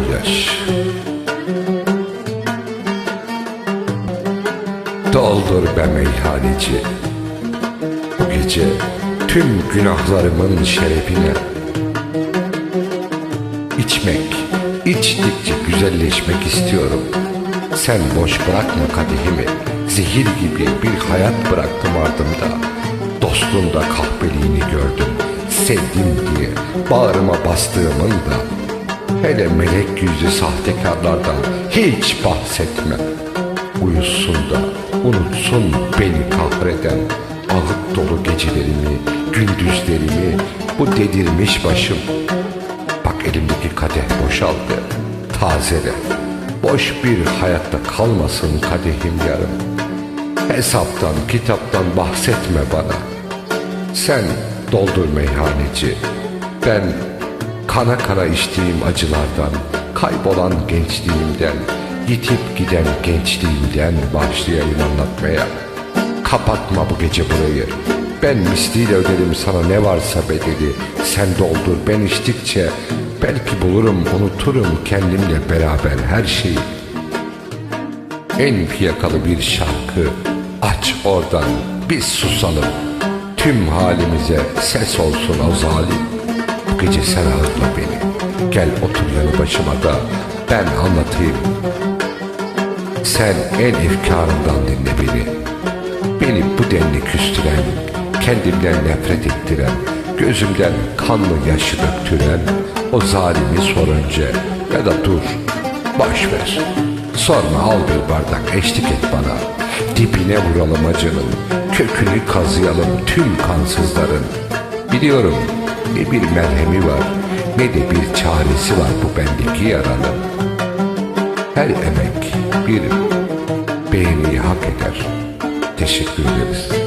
ver. Doldur be meyhaneci. Bu gece tüm günahlarımın şerefine. İçmek, içtikçe güzelleşmek istiyorum. Sen boş bırakma kadehimi. Zehir gibi bir hayat bıraktım ardımda. Dostluğunda kahpeliğini gördüm. Sevdim diye bağrıma bastığımın da. Hele melek yüzlü sahtekarlardan hiç bahsetme. Uyusun da unutsun beni kahreden ağıt dolu gecelerimi, gündüzlerimi, bu dedirmiş başım. Bak elimdeki kadeh boşaldı, tazele. Boş bir hayatta kalmasın kadehim yarım. Hesaptan, kitaptan bahsetme bana. Sen doldur meyhaneci. Ben kana kana içtiğim acılardan, kaybolan gençliğimden, yitip giden gençliğimden başlayayım anlatmaya. Kapatma bu gece burayı. Ben misliyle öderim sana ne varsa bedeli. Sen doldur ben içtikçe belki bulurum unuturum kendimle beraber her şeyi. En fiyakalı bir şarkı aç oradan biz susalım. Tüm halimize ses olsun o zalim. Gece sen ağırla beni. Gel otur yanı başıma da ben anlatayım. Sen en efkarından dinle beni. Beni bu denli küstüren, kendimden nefret ettiren, gözümden kanlı yaşı döktüren o zalimi sor önce ya da dur, boş ver. Sorma al bir bardak eşlik et bana. Dibine vuralım acının, kökünü kazıyalım tüm kansızların. Biliyorum ne bir merhemi var ne de bir çaresi var bu bendeki yaranın. Her emek bir beğeniyi hak eder. Teşekkür ederiz.